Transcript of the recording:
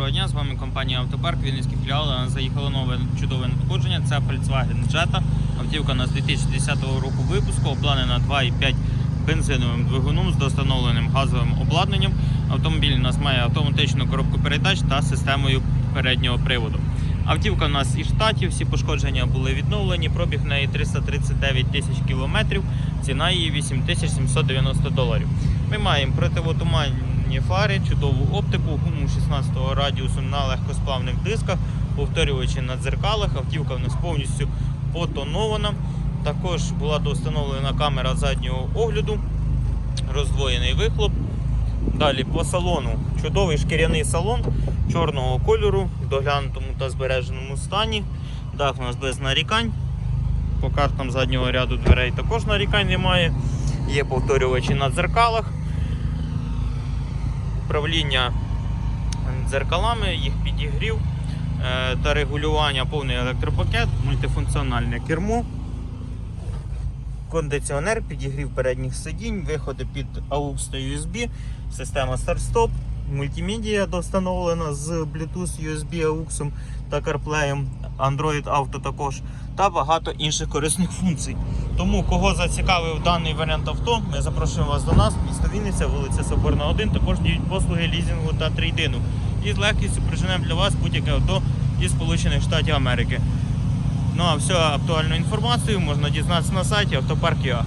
Доброго дня, з вами компанія Автопарк, Вінницький філіал. Заїхало нове чудове надходження. Це Volkswagen Jetta. Автівка у нас 2010 року випуску, обладнана 2,5 бензиновим двигуном з достановленим газовим обладнанням. Автомобіль у нас має автоматичну коробку передач та системою переднього приводу. Автівка у нас із штатів, всі пошкодження були відновлені. Пробіг неї 339 тисяч кілометрів, ціна її 8790 доларів. Ми маємо противотуманні фари, чудову оптику, гуму 16 радіусу на легкосплавних дисках, повторювачі на дзеркалах. Автівка в нас повністю потонована. Також була доустановлена камера заднього огляду, роздвоєний вихлоп. Далі по салону. Чудовий шкіряний салон чорного кольору, в доглянутому та збереженому стані. Дах у нас без нарікань. По картам заднього ряду дверей також нарікань немає. Є повторювачі на дзеркалах. Управління дзеркалами, їх підігрів е, та регулювання повний електропакет, мультифункціональне кермо, кондиціонер, підігрів передніх сидінь, виходи під AUX та USB, система старт-стоп, мультимедіа достановлена з Bluetooth, USB, AUX та CarPlay, Android Auto також та багато інших корисних функцій. Тому, кого зацікавив даний варіант авто, ми запрошуємо вас до нас, місто Вінниця, вулиця Соборна 1. Також діють послуги лізінгу та трейдину. І з легкістю приженемо для вас будь-яке авто із Сполучених Штатів Америки. Ну а всю актуальну інформацію можна дізнатися на сайті Автопарк.ua.